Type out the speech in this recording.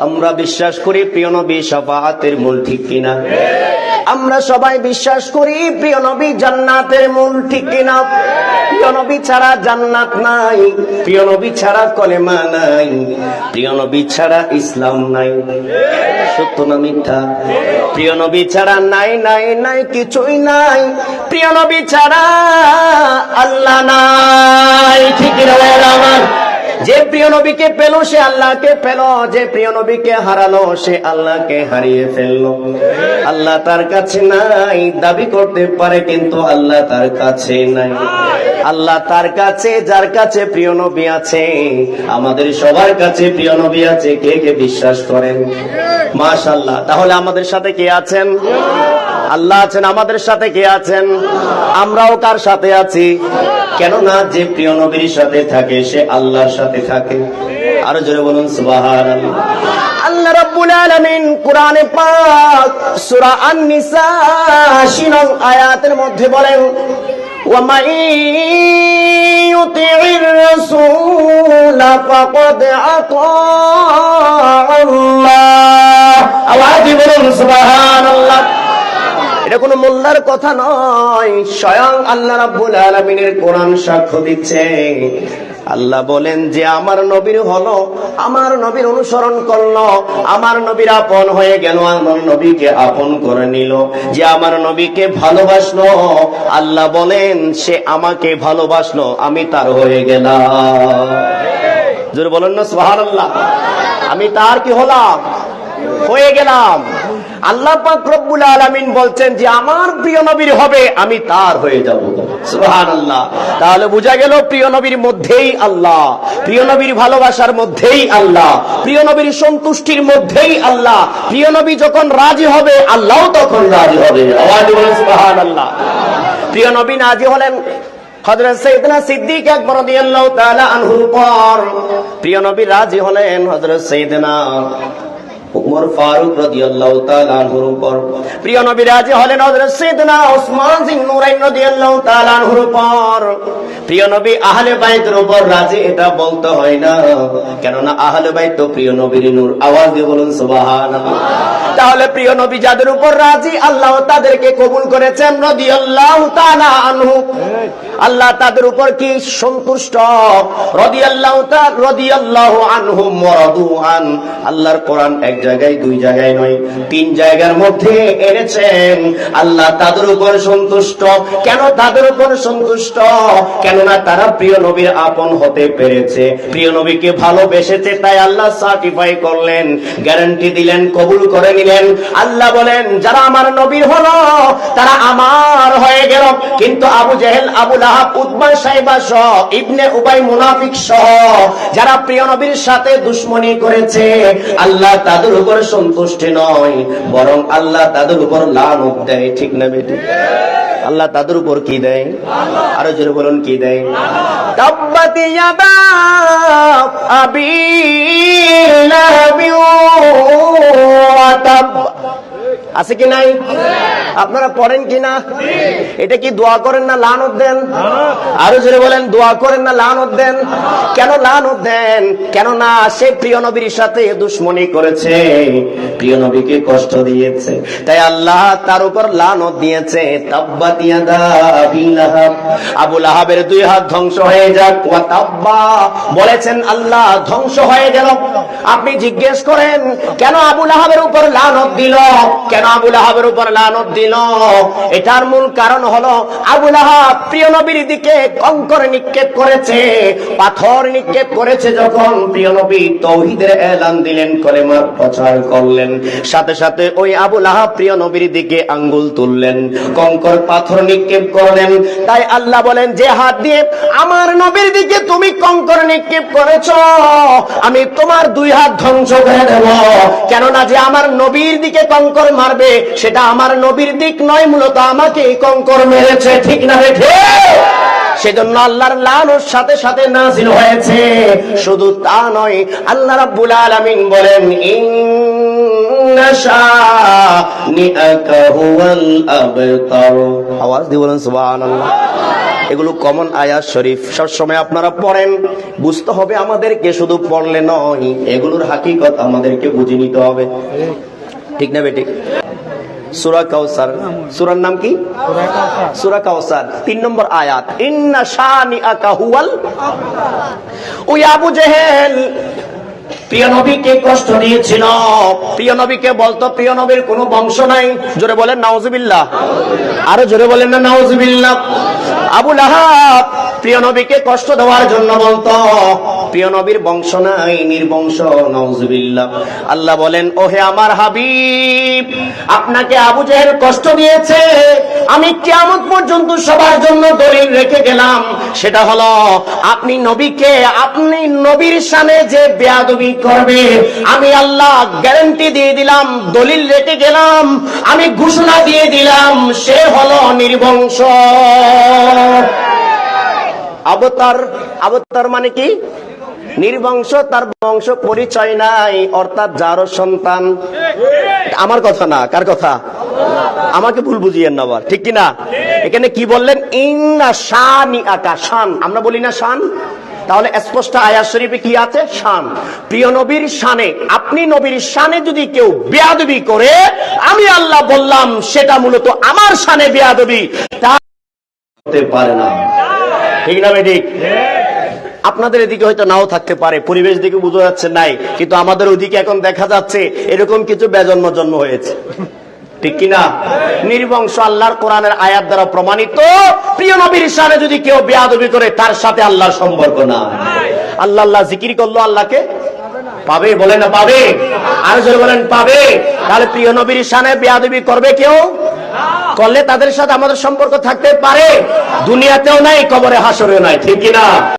আমরা বিশ্বাস করি প্রিয় নবী সাফাহাতের মূল ঠিক কিনা? আমরা সবাই বিশ্বাস করি প্রিয় নবী জান্নাতের মূল ঠিক কিনা? প্রিয় নবী ছাড়া জান্নাত নাই, প্রিয় নবী ছাড়া কলেমা নাই, প্রিয় নবী ছাড়া ইসলাম নাই। সত্য না মিথ্যা? প্রিয় নবী ছাড়া নাই নাই নাই, কিছুই নাই। প্রিয় নবী ছাড়া আল্লাহ নাই। ঠিক না ভাইয়েরা আমার? যে প্রিয় নবীকে পেল, সে আল্লাহকে পেল। যে প্রিয় নবীকে হারালো, সে আল্লাহকে হারিয়ে ফেলল। আল্লাহ তার কাছে নাই, দাবি করতে পারে, কিন্তু আল্লাহ তার কাছে নাই। আল্লাহ তার কাছে, যার কাছে প্রিয় নবী আছে, আমাদের সবার কাছে প্রিয় নবী আছে, কে কে বিশ্বাস করেন? মাশাল্লাহ তাহলে আমাদের সাথে কে আছেন? আল্লাহ আছেন, আমাদের সাথে কে আছেন? আমরাও কার সাথে আছি? কেননা যে প্রিয় নবীর সাথে থাকে সে আল্লাহর সাথে থাকে আরো জোরে বলুন সুবাহান আল্লাহ রাব্বুল আলামিন কোরআনে পাক সূরা আন-নিসা শিনং আয়াতের মধ্যে বলেন ومن يطع الرسول فقد أطاع الله আওয়াজ বলুন সুবহানাল্লাহ এটা কোনো মোল্লার কথা নয়। স্বয়ং আল্লাহ রাব্বুল আলামিনের কোরআন সাক্ষ্য দিচ্ছে। আল্লাহ বলেন যে, আমার নবীর হলো, আমার নবীর অনুসরণ করল, আমার নবীর আপন হয়ে গেল, আমার নবীকে আপন করে নিল। যে, আমার নবীকে ভালোবাসলো, আল্লাহ বলেন, সে আমাকে ভালোবাসলো, আমি তার হয়ে গেলাম। বলেন না, সুবহানাল্লাহ। আমি তার কি হলাম? হয়ে গেলাম। আল্লাহ রব্বুল বলছেন যে, আমার প্রিয় নবীর হবে, আমি তার হয়ে যাব। তাহলে বোঝা গেল প্রিয় নবীর মধ্যেই আল্লাহ, প্রিয় নবীর ভালোবাসার মধ্যেই আল্লাহ, প্রিয় নবীর সন্তুষ্টির মধ্যেই আল্লাহ, প্রিয় নবী যখন রাজি হবে, আল্লাহও তখন রাজি হবে। আওয়াজ প্রিয় নবী রাজি হলেন প্রিয় নবী রাজি হলেন হযরত সাইয়েদনা উমর ফারুক রাদিয়াল্লাহু তাআলা আনহুর উপর। প্রিয় নবী, রাজি হলেন হযরত সাইয়েদনা ওসমান বিন নুরাইন রাদিয়াল্লাহু তাআলা আনহুর উপর। প্রিয় নবী, আহলে বাইতের উপর রাজি, এটা বলতে হয় না। কেননা আহলে বাইত তো প্রিয় নবীর নূর। আওয়াজ দিয়ে বলুন সুবহানাল্লাহ। তাহলে প্রিয় নবী, যাদের উপর রাজি, আল্লাহ তাদেরকে কবুল করেছেন রাদিয়াল্লাহু তাআলা আনহু। আল্লাহ তাদের উপর কি সন্তুষ্ট? রাদিয়াল্লাহু তাআলা রাদিয়াল্লাহু আনহুম ওয়া আল্লাহর কোরআন এক জায়গায়, দুই জায়গায় নয়, তিন জায়গার মধ্যে এনেছেন। আল্লাহ তাদের উপর সন্তুষ্ট। কেন তাদের উপর সন্তুষ্ট? কেননা তারা প্রিয় নবীর আপন হতে পেরেছে। প্রিয় নবীকে ভালোবেসেছে, তাই আল্লাহ সার্টিফাই করলেন গ্যারান্টি দিলেন, কবুল করে নিলেন। আল্লাহ বলেন, যারা আমার নবীর হলো তারা আমার হয়ে গেল। কিন্তু আবু জেহেল, আবু লাহাব উদ্বা সাহেবা সহ ইবনে উবাই মুনাফিক সহ যারা প্রিয় নবীর সাথে দুশ্মনী করেছে, আল্লাহ তাদের উপর সন্তুষ্টি নয়, বরং আল্লাহ তাদের উপর লানত দেয়। ঠিক না বেটি? আল্লাহ তাদের উপর কি দেয়? আরও জোরে বলুন, কি দেয়? আবি আছে কি নাই? আপনারা পড়েন কি না এটা কি দোয়া করেন না লানত দেন? আরও জোরে বলেন, দোয়া করেন না লানত দেন? কেন লানত দেন? কেন না সে প্রিয় নবীর সাথে দুশ্মনী করেছে, প্রিয় নবীকে কষ্ট দিয়েছে। তাই আল্লাহ তার উপর লানত দিয়েছে। তাব্বাত ইয়াদা আবি লাহাব। আবু লাহাবের দুই হাত ধ্বংস হয়ে যাক। তাব্বা, বলেছেন আল্লাহ, ধ্বংস হয়ে গেল। আপনি জিজ্ঞেস করেন, কেন আবু লাহাবের উপর লানত দিল? কেন আবুল আহাবের উপর লানত দিল? এটার মূল কারণ হলো আবুল আহাব প্রিয় নবীর দিকে কঙ্কর নিক্ষেপ করেছে, পাথর নিক্ষেপ করেছে যখন প্রিয় নবী তৌহিদের এলান দিলেন, কলেমার প্রচার করলেন। সাথে সাথে ওই আবুল আহাব প্রিয় নবীর দিকে আঙ্গুল তুললেন, কঙ্কর পাথর নিক্ষেপ করলেন। তাই আল্লাহ বলেন, যে হাত দিয়ে আমার নবীর দিকে তুমি কঙ্কর নিক্ষেপ করেছ, আমি তোমার দুই হাত ধ্বংস করে দেব। কেননা যে আমার নবীর দিকে কঙ্কর মারবে, সেটা আমার নবীর দিক নয়, মূলত আমাকে কঙ্কর মেরেছে। ঠিক না রেখে সেজন্য আল্লাহর লানোর সাথে সাথে নাজিল হয়েছে। শুধু তা নয়, আল্লাহ রাব্বুল আলামিন বলেন, ইন্না শানিআকা হুয়াল আবতার। আওয়াজ দিয়ে বলেন, সুবহানাল্লাহ। এগুলো কমন আয়াত শরীফ। সবসময় আপনারা পড়েন, বুঝতে হবে আমাদেরকে শুধু পড়লে নয়, এগুলোর হাকিকত আমাদেরকে বুঝে নিতে হবে। ঠিক না বেটি সুরা কাউসার। সুরার নাম কি? সুরা তিন নম্বর আয়াত। ওই প্রিয় নবীকে কষ্ট দিয়েছিল। প্রিয় নবীকে বলতো প্রিয় নবীর কোনো বংশ নাই। জোরে বলেন নাউজুবিল্লাহ। আরও জোরে বলেন না নাউজুবিল্লাহ। আবু লাহাব প্রিয় নবীকে কষ্ট দেওয়ার জন্য বলতো। প্রিয় নবীর বংশ নাই, নির্বংশ নাউজুবিল্লাহ আল্লাহ বলেন, ওহে আমার হাবিব, আপনাকে আবু জেহেল কষ্ট দিয়েছে। আমি কেমন পর্যন্ত সবার জন্য দলিল রেখে গেলাম। সেটা হলো, আপনি নবীকে, আপনি নবীর সামনে যে বেয়াদবি করবে, আমি আল্লাহ গ্যারান্টি দিয়ে দিলাম, দলিল রেখে গেলাম, আমি ঘোষণা দিয়ে দিলাম, সে হলো নির্বংশ। অবতার অবতার মানে কি? নির্বংশ, তার বংশ পরিচয় নাই, অর্থাৎ যারও সন্তান। আমার কথা না, কার কথা? আমাকে ভুল বুঝিয়েন না ঠিক কি না এখানে কি বললেন? ইন্না শানি আকা, শান। আমরা বলি না শান? তাহলে স্পষ্ট আয়াত শরীফে কি আছে? শান। প্রিয় নবীর শানে, আপনি নবীর শানে যদি কেউ বেয়াদবি করে, আমি আল্লাহ বললাম, সেটা মূলত আমার শানে বেয়াদবি। তা হতে পারে না। ঠিক না ঠিক আপনাদের এদিকে হয়তো নাও থাকতে পারে, পরিবেশ দিকে বোঝা যাচ্ছে নাই, কিন্তু আমাদের ওদিকে এখন দেখা যাচ্ছে এরকম কিছু বেজন্ম জন্ম হয়েছে। ঠিক কিনা? নির্বংশ আল্লাহর কোরআনের আয়াত দ্বারা প্রমাণিত, প্রিয় নবীর সামনে যদি কেউ বেয়াদবি করে, তার সাথে আল্লাহর সম্পর্ক না আল্লাহ আল্লাহ জিকির করল আল্লাহকে পাবে বলে না পাবে? আর যদি বলেন, পাবে। তাহলে প্রিয় নবীর সানে বেয়াদবি করবে কেউ? করলে তাদের সাথে আমাদের সম্পর্ক থাকতে পারে। দুনিয়াতেও নাই, কবরে হাসরেও নাই, ঠিক কিনা?